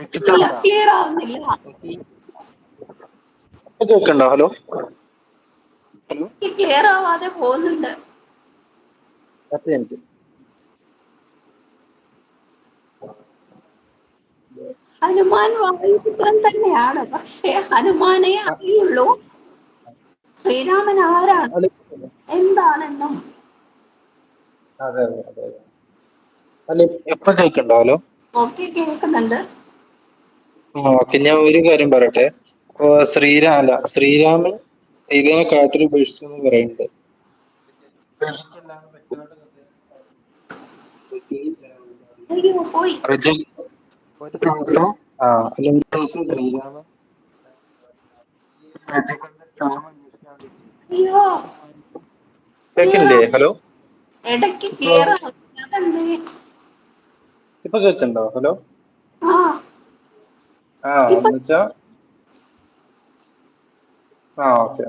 Clear ആവുന്നില്ല hello? കേൾക്കണ്ടോ hello? Clear ആവാതെ പോകുന്നുണ്ട്. പത്ത് മിനിറ്റ്. ഹനുമാൻ വായുപുത്രൻ തന്നെയാണ്. പക്ഷെ ഹനുമാനെ അറിയുള്ളൂ. ശ്രീരാമൻ ആരാണ്? എന്താണെന്നും. അതെ അതെ അതെ. അതെ അല്ല എപ്പൊ കേൾക്കണ്ടോ? ഹലോ? ഓക്കെ കേൾക്കുന്നുണ്ട്. ഓക്കെ ഞാൻ ഒരു കാര്യം പറയട്ടെ? ഇപ്പൊ ശ്രീരാം അല്ല ശ്രീരാമൻ സീതയെ കാട്ടിൽ ഉപേക്ഷിച്ചു എന്ന് പറയുന്നുണ്ട്. ശ്രീരാമൻ. ഹലോ? ഇപ്പൊ കേക്കണ്ടോ ഹലോ? ആ എന്നുവെച്ചാ ആ ഓക്കെ.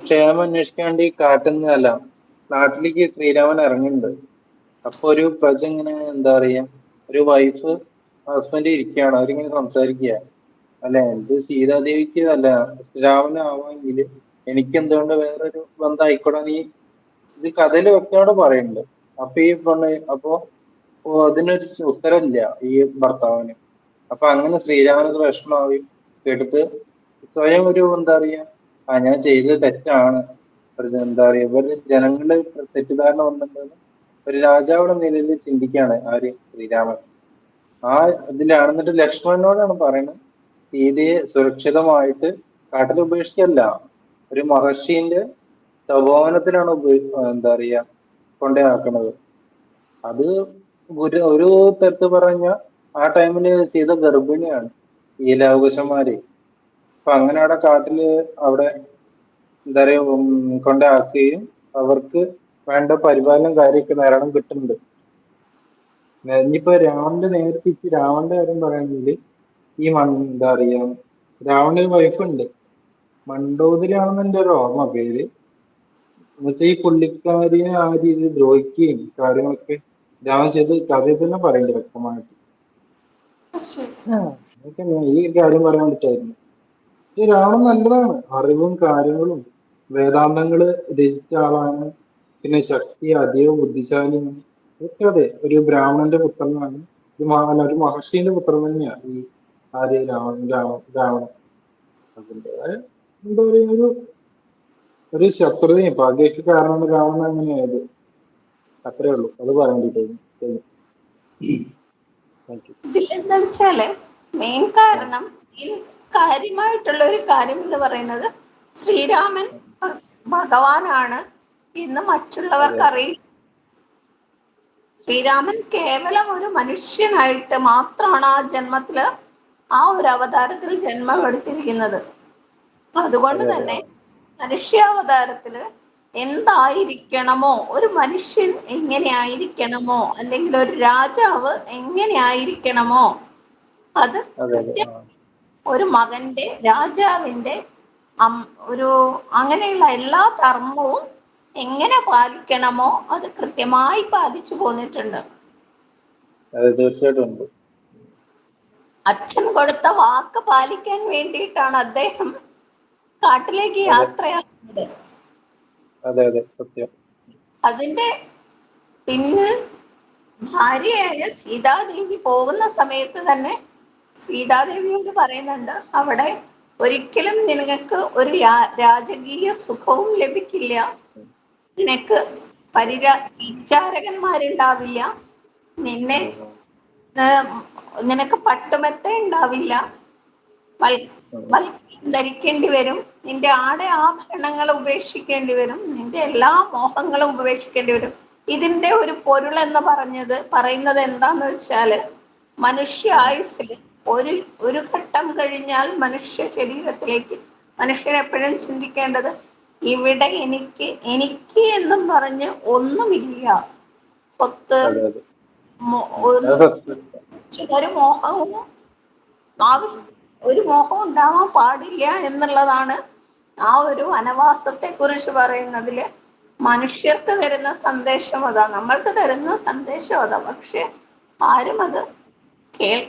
ക്ഷേമം അന്വേഷിക്കാൻ വേണ്ടി കാട്ടുന്നതല്ല. നാട്ടിലേക്ക് ശ്രീരാമൻ ഇറങ്ങുന്നുണ്ട്. അപ്പൊ ഒരു പ്രജ ഇങ്ങനെ എന്താ പറയാ ഒരു വൈഫ് ഹസ്ബൻഡ് ഇരിക്കുകയാണ്. അവരിങ്ങനെ സംസാരിക്കുക. അല്ല? എന്ത് സീതാദേവിക്ക് അല്ല രാവണാവാമെങ്കിൽ എനിക്ക് എന്തുകൊണ്ട് വേറൊരു ബന്ധം ആയിക്കോട്ടെ നീ ഇത് കഥയിൽ വ്യക്തമായിട്ട് പറയുന്നുണ്ട്. അപ്പൊ ഈ പെണ്ണ് അപ്പോ അതിനൊരു ഉത്തരമില്ല ഈ ഭർത്താവിന്. അപ്പൊ അങ്ങനെ ശ്രീരാമനത് വിഷമാവുകയും എടുത്ത് സ്വയം ഒരു എന്താ പറയാ ആ ഞാൻ ചെയ്തത് തെറ്റാണ്. എന്താ പറയാ ഇവർ ജനങ്ങളുടെ തെറ്റിദ്ധാരണ വന്നിട്ടുണ്ടെന്ന് ഒരു രാജാവുടെ നിലയിൽ ചിന്തിക്കുകയാണ് ആര് ശ്രീരാമൻ. ആ ഇതിലാണ് എന്നിട്ട് ലക്ഷ്മണനോടാണ് പറയുന്നത് സീതയെ സുരക്ഷിതമായിട്ട് കാട്ടിൽ ഉപേക്ഷിക്കല്ല. ഒരു മഹർഷിന്റെ തപോവനത്തിലാണ് എന്താ പറയാ കൊണ്ടേ ആക്കുന്നത് അത് ഒരു തരത്ത് പറഞ്ഞ ആ ടൈമിൽ സീത ഗർഭിണിയാണ് ഈ ലവകുശന്മാര്. അപ്പൊ അങ്ങനെ അവിടെ കാട്ടിൽ അവിടെ എന്താ പറയാ കൊണ്ടാക്കുകയും അവർക്ക് വേണ്ട പരിപാലനം കാര്യമൊക്കെ ധാരാളം കിട്ടുന്നുണ്ട്. ഇനിയിപ്പോ രാവണന്റെ നേർപ്പിച്ച് രാവണന്റെ കാര്യം പറയുകയാണെങ്കിൽ ഈ മൺ എന്താ പറയാ രാവണന് വൈഫുണ്ട് മണ്ടോതിലാണെന്ന് എന്റെ ഒരു ഓർമ്മ പേര്. എന്നുവെച്ചാൽ ഈ പുള്ളിക്കാരിനെ ആ രീതിയിൽ ദ്രോഹിക്കുകയും കാര്യങ്ങളൊക്കെ രാവൺ ചെയ്ത് കഥയിൽ തന്നെ പറയുന്നുണ്ട് വ്യക്തമായിട്ട് ശരി. ആ, അതൊക്കെ ഞാൻ കാര്യം പറയാൻ പറ്റായിരുന്നു. ഈ രാവണൻ നല്ലതാണ്. അറിവും കാര്യങ്ങളും വേദാന്തങ്ങൾ രചിച്ച ആളാണ്. പിന്നെ ശക്തി അതീവ ബുദ്ധിശാലിയാണ്. ഇതൊക്കെ അതെ ഒരു ബ്രാഹ്മണന്റെ പുത്രനാണ്. ഒരു മഹർഷിന്റെ പുത്രൻ തന്നെയാണ് ഈ ആര്യ രാവണൻ രാവണൻ. അതിന്റെതായ എന്താ പറയുക ഒരു ഒരു ശത്രുതയും പകയ്ക്ക് കാരണമാണ് രാവണൻ അങ്ങനെയായത്. അത്രേ ഉള്ളൂ. അത് പറയാൻ താങ്ക് യു വെച്ചാൽ മെയിൻ കാരണം ഈ കാര്യമായിട്ടുള്ള ഒരു കാര്യം എന്ന് പറയുന്നത് ശ്രീരാമൻ ഭഗവാനാണ് എന്ന് മറ്റുള്ളവർക്ക് അറിയില്ല. ശ്രീരാമൻ കേവലം ഒരു മനുഷ്യനായിട്ട് മാത്രമാണ് ആ ജന്മത്തിൽ ആ ഒരു അവതാരത്തിൽ ജന്മം എടുത്തിരിക്കുന്നത് അതുകൊണ്ട് അതെ അതെ. തന്നെ മനുഷ്യാവതാരത്തിൽ എന്തായിരിക്കണമോ? ഒരു മനുഷ്യൻ എങ്ങനെ ആയിരിക്കണമോ അല്ലെങ്കിൽ ഒരു രാജാവ് എങ്ങനെ ആയിരിക്കണമോ അത് ഒരു മകന്റെ രാജാവിന്റെ ഒരു അങ്ങനെയുള്ള എല്ലാ ധർമ്മവും എങ്ങനെ പാലിക്കണമോ അത് കൃത്യമായി പാലിച്ചു പോന്നിട്ടുണ്ട്. തീർച്ചയായിട്ടും അച്ഛൻ കൊടുത്ത വാക്ക് പാലിക്കാൻ വേണ്ടിയിട്ടാണ് അദ്ദേഹം കാട്ടിലേക്ക് യാത്രയാക്കുന്നത്. അതെ അതെ. സത്യം. അതിന്റെ പിന്നെ ഭാര്യയായ സീതാദേവി പോകുന്ന സമയത്ത് തന്നെ സീതാദേവിയോട് പറയുന്നുണ്ട് അവിടെ ഒരിക്കലും നിനക്ക് ഒരു രാജകീയ സുഖവും ലഭിക്കില്ല. നിനക്ക് പരിരാ വിചാരകന്മാരുണ്ടാവില്ല. നിന്നെ നിനക്ക് പട്ടുമെത്ത ഉണ്ടാവില്ല. ധരിക്കേണ്ടി വരും. നിന്റെ ആടെ ആഭരണങ്ങൾ ഉപേക്ഷിക്കേണ്ടി വരും. നിന്റെ എല്ലാ മോഹങ്ങളും ഉപേക്ഷിക്കേണ്ടി വരും. ഇതിന്റെ ഒരു പൊരുൾ എന്ന് പറഞ്ഞത് പറയുന്നത് എന്താന്ന് വെച്ചാൽ മനുഷ്യ ആയുസിൽ ആയുസ്സിൽ ഒരു ഒരു ഘട്ടം കഴിഞ്ഞാൽ മനുഷ്യ ശരീരത്തിലേക്ക് മനുഷ്യൻ എപ്പോഴും ചിന്തിക്കേണ്ടത് ഇവിടെ എനിക്ക് എനിക്ക് എന്നും പറഞ്ഞ് ഒന്നുമില്ല. സ്വത്ത് ഒരു മോഹവും ആവശ്യം ഒരു മോഹം ഉണ്ടാവാൻ പാടില്ല എന്നുള്ളതാണ് ആ ഒരു വനവാസത്തെ കുറിച്ച് പറയുന്നതിൽ മനുഷ്യർക്ക് തരുന്ന സന്ദേശം അതാ. നമ്മൾക്ക് തരുന്ന സന്ദേശം അതാ. പക്ഷെ ആരും അത് കേൾക്ക